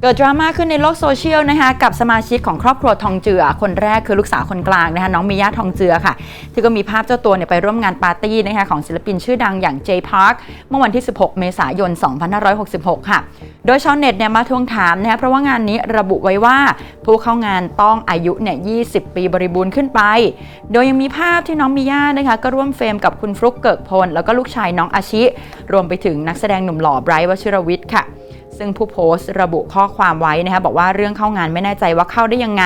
เกิดดราม่าขึ้นในโลกโซเชียลนะคะกับสมาชิกของครอบครัวทองเจือ คนแรกคือลูกสาวคนกลางนะคะน้องมิยาทองเจือค่ะ ที่ก็มีภาพเจ้าตัวเนี่ยไปร่วมงานปาร์ตี้นะคะของศิลปินชื่อดังอย่าง J Park เมื่อวันที่ 16 เมษายน 2566 ค่ะ โดยชาวเน็ตเนี่ยมาทวงถามนะคะเพราะว่างานนี้ระบุไว้ว่าผู้เข้างานต้องอายุเนี่ย 20 ปีบริบูรณ์ขึ้นไป โดยยังมีภาพที่น้องมิย่านะคะก็ร่วมเฟรมกับคุณฟลุกเกิกพลแล้วก็ลูกชายน้องอาชิ รวมไปถึงนักแสดงหนุ่มหล่อไบรท์วชิรวิทย์ค่ะ ซึ่งผู้โพสต์ระบุข้อความไว้นะคะบอกว่าเรื่องเข้างานไม่แน่ใจว่าเข้าได้ยังไง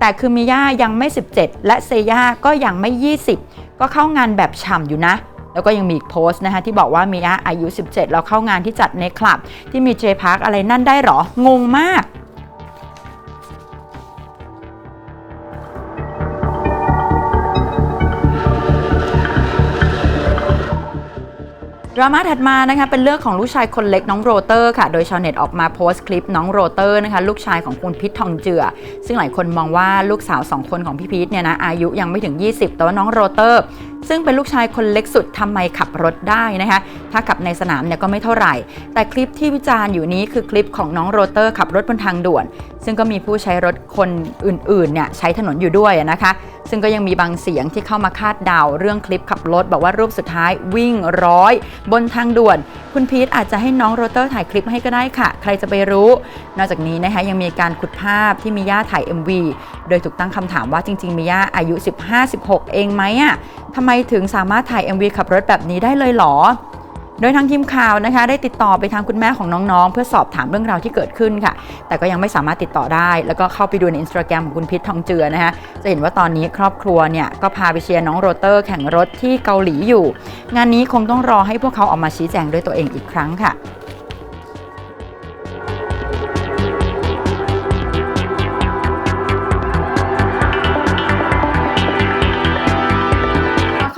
แต่คือมิย่ายังไม่ 17 และเซย่าก็ยังไม่ 20 ก็เข้างานแบบฉ่ำอยู่นะแล้วก็ยังมีอีกโพสต์นะคะที่บอกว่ามิยาอายุ 17 แล้วเข้างานที่จัดในคลับ ที่มีเจพาร์คอะไรนั่นได้หรอ งงมาก ดราม่าถัดมานะคะเป็นเรื่องของลูกชายคนเล็กน้องโรเตอร์ค่ะ โดยชาวเน็ตออกมาโพสต์คลิปน้องโรเตอร์นะคะลูกชายของคุณพิษทองเจือ ซึ่งหลายคนมองว่าลูกสาวสองคนของพี่พีทเนี่ยนะอายุยังไม่ถึง 20 แต่ว่าน้องโรเตอร์ ซึ่งเป็นลูกชายคนเล็กสุดทำไมขับรถได้นะคะ ถ้าขับในสนามเนี่ยก็ไม่เท่าไหร่ แต่คลิปที่วิจารณ์อยู่นี้คือคลิปของน้องโรเตอร์ขับรถบนทางด่วน ซึ่งก็มีผู้ใช้รถคนอื่นๆเนี่ยใช้ถนนอยู่ด้วยนะคะ ซึ่งก็ยังมีบางเสียงที่เข้ามาคาดเดาเรื่องคลิปขับรถ บอกว่ารูปสุดท้ายวิ่งร้อย บนทางด่วน คุณพีทอาจจะให้น้องโรเตอร์ถ่ายคลิปให้ก็ได้ค่ะ ใครจะไปรู้ นอกจากนี้นะคะยังมีการขุดภาพที่มิย่าถ่าย MV โดยถูกตั้งคำถามว่าจริงๆมิย่าอายุ 15-16 เองไหมอะ่ะทำไมถึงสามารถถ่าย MV ขับรถแบบนี้ได้เลยหรอ ดยทางทีมข่าวนะคะ ได้ติดต่อไปทางคุณแม่ของน้องๆ เพื่อสอบถามเรื่องราวที่เกิดขึ้นค่ะ แต่ก็ยังไม่สามารถติดต่อได้ แล้วก็เข้าไปดูในอินสตาแกรมของคุณพิษทองเจือนะคะจะเห็นว่าตอนนี้ครอบครัวเนี่ยก็พาไปเชียร์น้องโรเตอร์แข่งรถที่เกาหลีอยู่ งานนี้คงต้องรอให้พวกเขาออกมาชี้แจงด้วยตัวเองอีกครั้งค่ะ